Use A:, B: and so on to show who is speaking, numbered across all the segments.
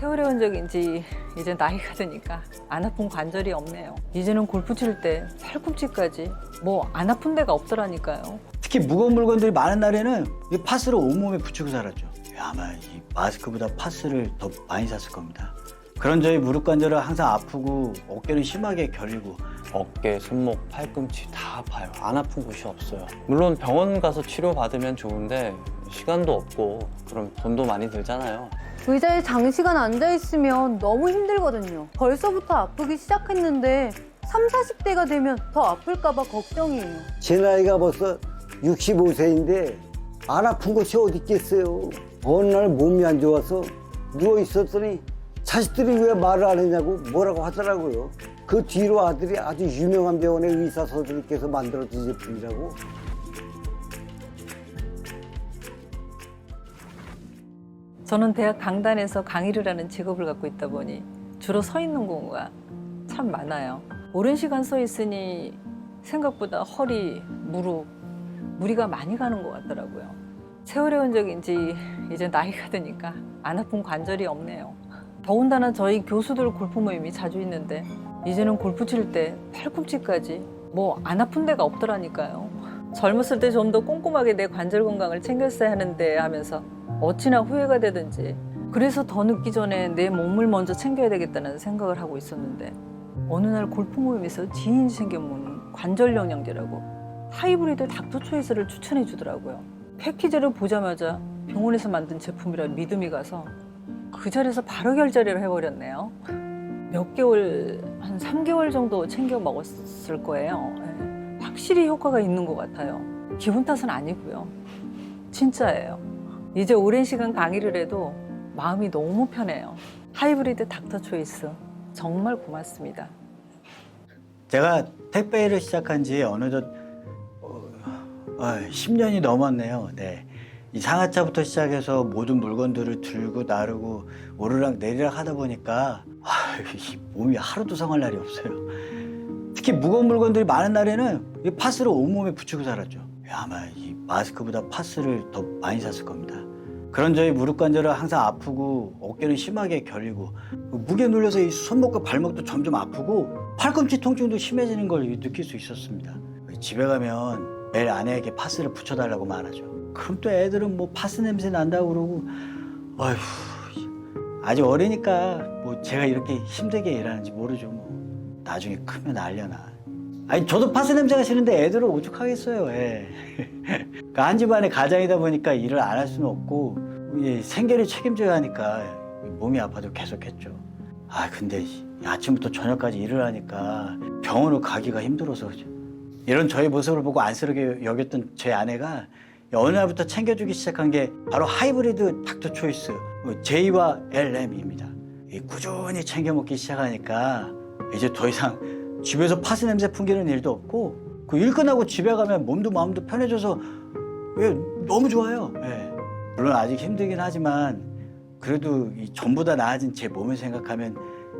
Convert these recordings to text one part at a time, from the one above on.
A: 세월의 흔적인지 이제 나이가 드니까 안 아픈 관절이 없네요. 이제는 골프 칠 때 팔꿈치까지 뭐 안 아픈 데가 없더라니까요.
B: 특히 무거운 물건들이 많은 날에는 이 파스를 온몸에 붙이고 살았죠. 아마 이 마스크보다 파스를 더 많이 샀을 겁니다. 그런 저희 무릎 관절은 항상 아프고 어깨는 심하게 결리고
C: 어깨, 손목, 팔꿈치 다 아파요. 안 아픈 곳이 없어요. 물론 병원 가서 치료 받으면 좋은데 시간도 없고 그럼 돈도 많이 들잖아요.
D: 의자에 장시간 앉아 있으면 너무 힘들거든요. 벌써부터 아프기 시작했는데 3, 40대가 되면 더 아플까봐 걱정이에요.
E: 제 나이가 벌써 65세인데 안 아픈 곳이 어디 있겠어요. 어느 날 몸이 안 좋아서 누워 있었더니 자식들이 왜 말을 안 했냐고 뭐라고 하더라고요. 그 뒤로 아들이 아주 유명한 병원의 의사 선생님께서 만들어준 제품이라고.
A: 저는 대학 강단에서 강의를 하는 직업을 갖고 있다 보니 주로 서 있는 경우가 참 많아요. 오랜 시간 서 있으니 생각보다 허리, 무릎, 무리가 많이 가는 것 같더라고요. 세월의 흔적인지 이제 나이가 드니까 안 아픈 관절이 없네요. 더군다나 저희 교수들 골프 모임이 자주 있는데 이제는 골프 칠 때 팔꿈치까지 뭐 안 아픈 데가 없더라니까요. 젊었을 때 좀 더 꼼꼼하게 내 관절 건강을 챙겼어야 하는데 하면서 어찌나 후회가 되든지 그래서 더 늦기 전에 내 몸을 먼저 챙겨야 되겠다는 생각을 하고 있었는데 어느 날 골프 모임에서 지인이 챙겨먹는 관절 영양제라고 하이브리드 닥터 초이스를 추천해 주더라고요. 패키지를 보자마자 병원에서 만든 제품이라 믿음이 가서 그 자리에서 바로 결제를 해버렸네요. 몇 개월, 한 3개월 정도 챙겨 먹었을 거예요. 예. 확실히 효과가 있는 것 같아요. 기분 탓은 아니고요. 진짜예요. 이제 오랜 시간 강의를 해도 마음이 너무 편해요. 하이브리드 닥터 초이스 정말 고맙습니다.
B: 제가 택배를 시작한 지 어느덧 어, 어, 10년이 넘었네요. 네. 이 상하차부터 시작해서 모든 물건들을 들고 나르고 오르락 내리락 하다 보니까 아, 이 몸이 하루도 성할 날이 없어요. 특히 무거운 물건들이 많은 날에는 이 파스를 온몸에 붙이고 살았죠. 아마 이 마스크보다 파스를 더 많이 샀을 겁니다. 그런 저희 무릎 관절은 항상 아프고 어깨는 심하게 결리고 무게 눌려서 이 손목과 발목도 점점 아프고 팔꿈치 통증도 심해지는 걸 느낄 수 있었습니다. 집에 가면 매일 아내에게 파스를 붙여달라고 말하죠. 그럼 또 애들은 뭐 파스 냄새 난다고 그러고 어휴 아직 어리니까 뭐 제가 이렇게 힘들게 일하는지 모르죠 뭐 나중에 크면 알려나 아니 저도 파스 냄새가 싫은데 애들은 오죽하겠어요 예. 그러니까 한 집안의 가장이다 보니까 일을 안 할 수는 없고 이 생계를 책임져야 하니까 몸이 아파도 계속했죠 아 근데 이 아침부터 저녁까지 일을 하니까 병원을 가기가 힘들어서 이런 저의 모습을 보고 안쓰럽게 여겼던 제 아내가 어느 날부터 챙겨주기 시작한 게 바로 하이브리드 닥터 초이스 J와 LM입니다. 꾸준히 챙겨 먹기 시작하니까 이제 더 이상 집에서 파스 냄새 풍기는 일도 없고 그 일 끝나고 집에 가면 몸도 마음도 편해져서 예, 너무 좋아요. 예. 물론 아직 힘들긴 하지만 그래도 이 전보다 나아진 제 몸을 생각하면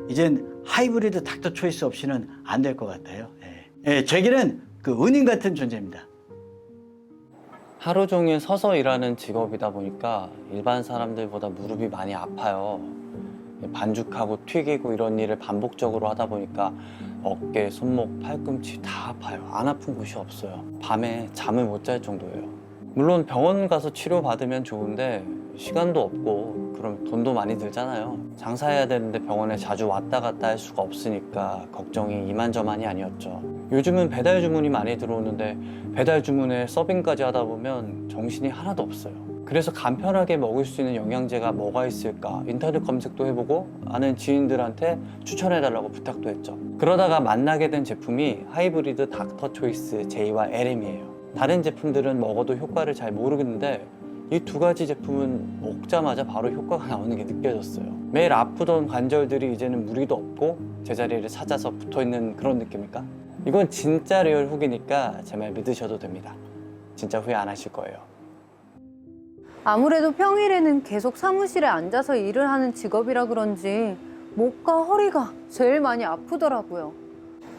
B: 이젠 하이브리드 닥터 초이스 없이는 안 될 것 같아요. 예. 예, 제게는 그 은인 같은 존재입니다.
C: 하루 종일 서서 일하는 직업이다 보니까 일반 사람들보다 무릎이 많이 아파요. 반죽하고 튀기고 이런 일을 반복적으로 하다 보니까 어깨, 손목, 팔꿈치 다 아파요. 안 아픈 곳이 없어요. 밤에 잠을 못 잘 정도예요. 물론 병원 가서 치료 받으면 좋은데 시간도 없고 그럼 돈도 많이 들잖아요. 장사해야 되는데 병원에 자주 왔다 갔다 할 수가 없으니까 걱정이 이만저만이 아니었죠. 요즘은 배달 주문이 많이 들어오는데 배달 주문에 서빙까지 하다 보면 정신이 하나도 없어요. 그래서 간편하게 먹을 수 있는 영양제가 뭐가 있을까 인터넷 검색도 해보고 아는 지인들한테 추천해달라고 부탁도 했죠. 그러다가 만나게 된 제품이 하이브리드 닥터 초이스 J와 LM이에요. 다른 제품들은 먹어도 효과를 잘 모르겠는데 이두 가지 제품은 먹자마자 바로 효과가 나오는 게 느껴졌어요. 매일 아프던 관절들이 이제는 무리도 없고 제자리를 찾아서 붙어 있는 그런 느낌일까? 이건 진짜 리얼 후기니까 제 말 믿으셔도 됩니다. 진짜 후회 안 하실 거예요.
D: 아무래도 평일에는 계속 사무실에 앉아서 일을 하는 직업이라 그런지 목과 허리가 제일 많이 아프더라고요.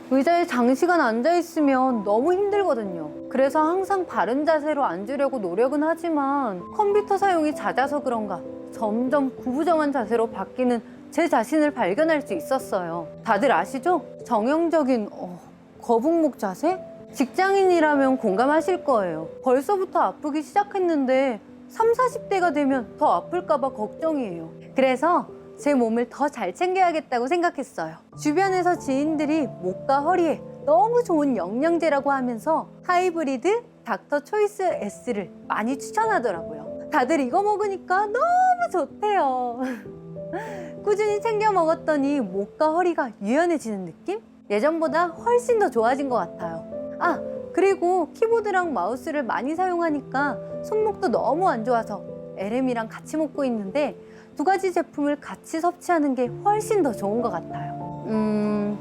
D: 의자에 장시간 앉아 있으면 너무 힘들거든요. 그래서 항상 바른 자세로 앉으려고 노력은 하지만 컴퓨터 사용이 잦아서 그런가 점점 구부정한 자세로 바뀌는 제 자신을 발견할 수 있었어요. 다들 아시죠? 정형적인 어, 거북목 자세? 직장인이라면 공감하실 거예요. 벌써부터 아프기 시작했는데 3, 40대가 되면 더 아플까봐 걱정이에요. 그래서 제 몸을 더 잘 챙겨야겠다고 생각했어요. 주변에서 지인들이 목과 허리에 너무 좋은 영양제라고 하면서 하이브리드 닥터 초이스 S를 많이 추천하더라고요. 다들 이거 먹으니까 너무 좋대요. 꾸준히 챙겨 먹었더니 목과 허리가 유연해지는 느낌? 예전보다 훨씬 더 좋아진 것 같아요. 아, 그리고 키보드랑 마우스를 많이 사용하니까 손목도 너무 안 좋아서 LM이랑 같이 먹고 있는데 두 가지 제품을 같이 섭취하는 게 훨씬 더 좋은 것 같아요. 음,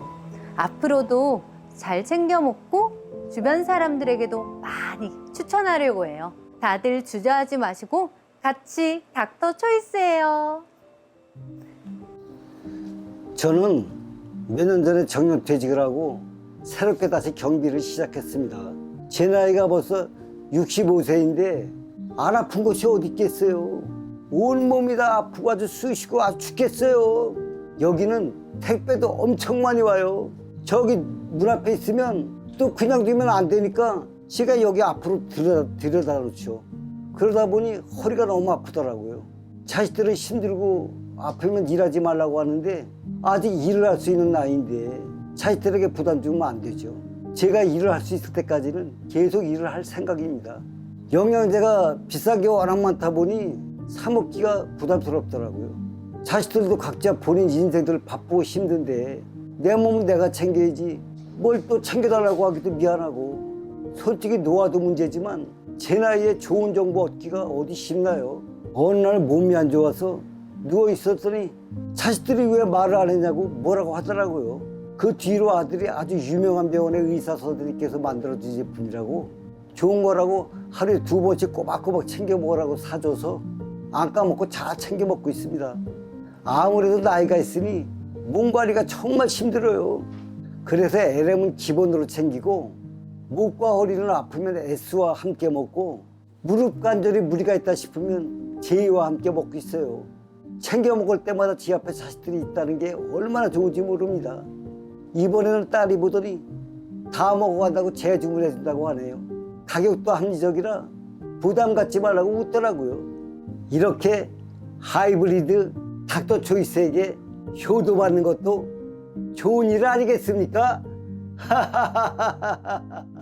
D: 앞으로도 잘 챙겨 먹고 주변 사람들에게도 많이 추천하려고 해요. 다들 주저하지 마시고 같이 닥터 초이스예요.
E: 저는 몇 년 전에 정년퇴직을 하고 새롭게 다시 경비를 시작했습니다. 제 나이가 벌써 65세인데 안 아픈 곳이 어디 있겠어요. 온 몸이 다 아프고 아주 쑤시고 아주 죽겠어요. 여기는 택배도 엄청 많이 와요. 저기 문 앞에 있으면 또 그냥 두면 안 되니까 제가 여기 앞으로 들여다, 들여다 놓죠. 그러다 보니 허리가 너무 아프더라고요. 자식들은 힘들고 아프면 일하지 말라고 하는데 아직 일을 할 수 있는 나이인데 자식들에게 부담 주면 안 되죠. 제가 일을 할 수 있을 때까지는 계속 일을 할 생각입니다. 영양제가 비싼 게 워낙 많다 보니 사 먹기가 부담스럽더라고요. 자식들도 각자 본인 인생들 바쁘고 힘든데 내 몸은 내가 챙겨야지 뭘 또 챙겨달라고 하기도 미안하고 솔직히 노화도 문제지만 제 나이에 좋은 정보 얻기가 어디 쉽나요? 어느 날 몸이 안 좋아서 누워 있었더니 자식들이 왜 말을 안 했냐고 뭐라고 하더라고요. 그 뒤로 아들이 아주 유명한 병원의 의사 선생님께서 만들어준 제품이라고 좋은 거라고 하루에 두 번씩 꼬박꼬박 챙겨 먹으라고 사줘서 안 까먹고 잘 챙겨 먹고 있습니다. 아무래도 나이가 있으니 몸 관리가 정말 힘들어요. 그래서 LM은 기본으로 챙기고 목과 허리는 아프면 S와 함께 먹고 무릎 관절에 무리가 있다 싶으면 J와 함께 먹고 있어요. 챙겨 먹을 때마다 지 앞에 자식들이 있다는 게 얼마나 좋은지 모릅니다. 이번에는 딸이 보더니 다 먹어간다고 재주문해 준다고 하네요. 가격도 합리적이라 부담 갖지 말라고 웃더라고요. 이렇게 하이브리드 닥터 초이스에게 효도받는 것도 좋은 일 아니겠습니까?